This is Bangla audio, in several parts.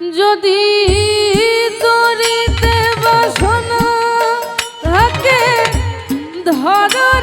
যদি তরিতে বাসনা থাকে ধর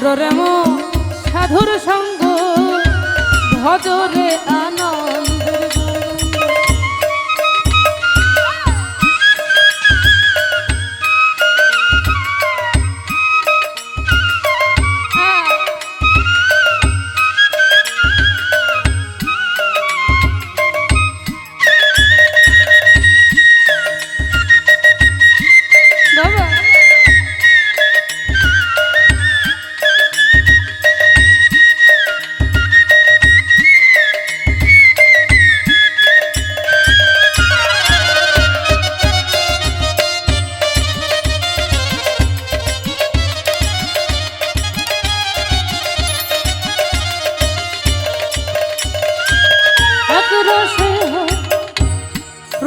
কর রে সাধুর সঙ্গ ভজরে আন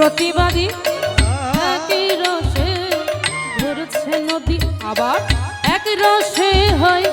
প্রতিবাদী একই রসে ধরেছে নদী। আবার এক রসে হয়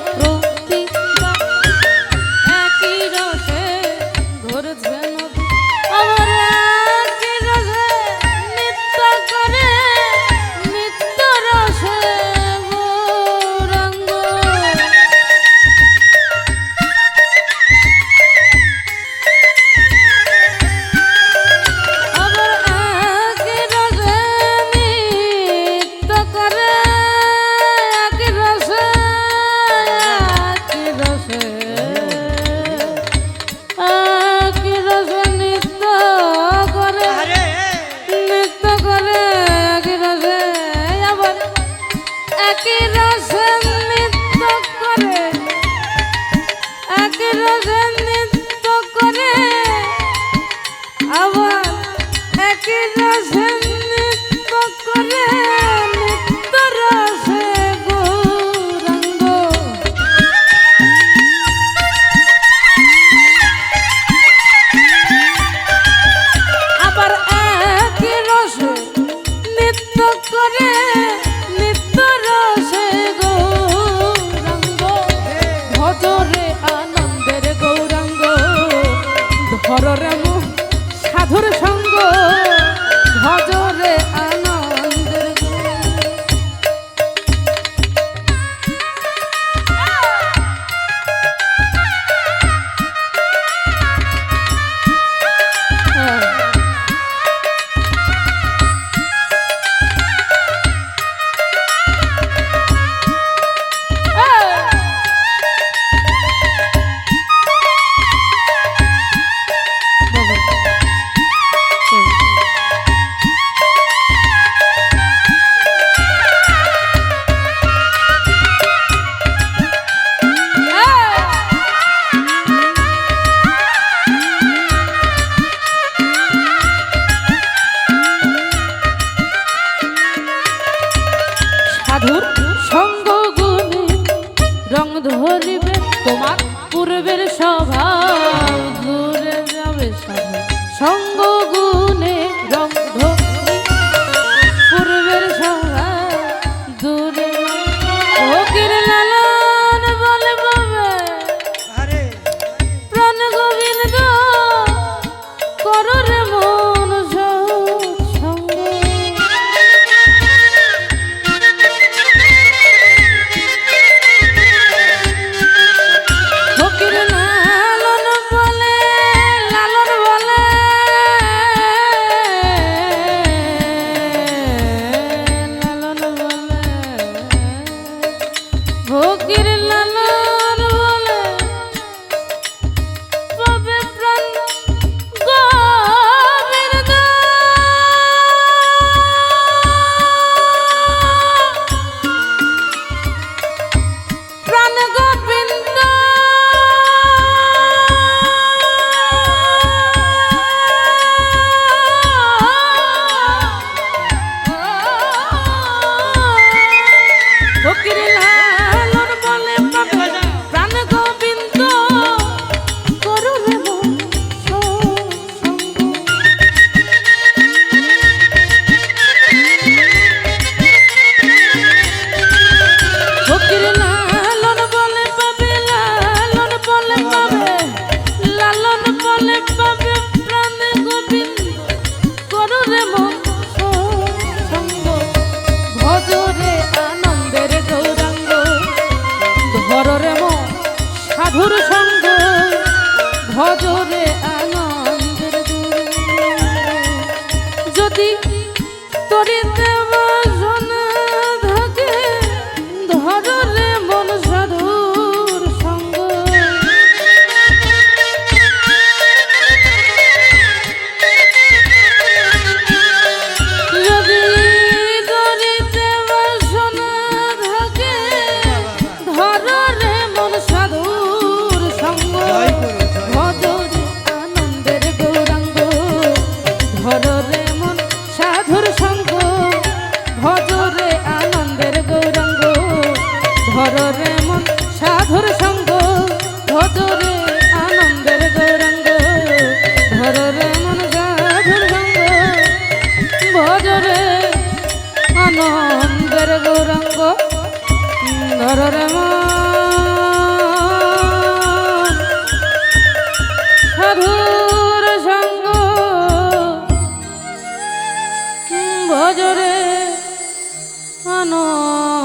ভজরে আনো।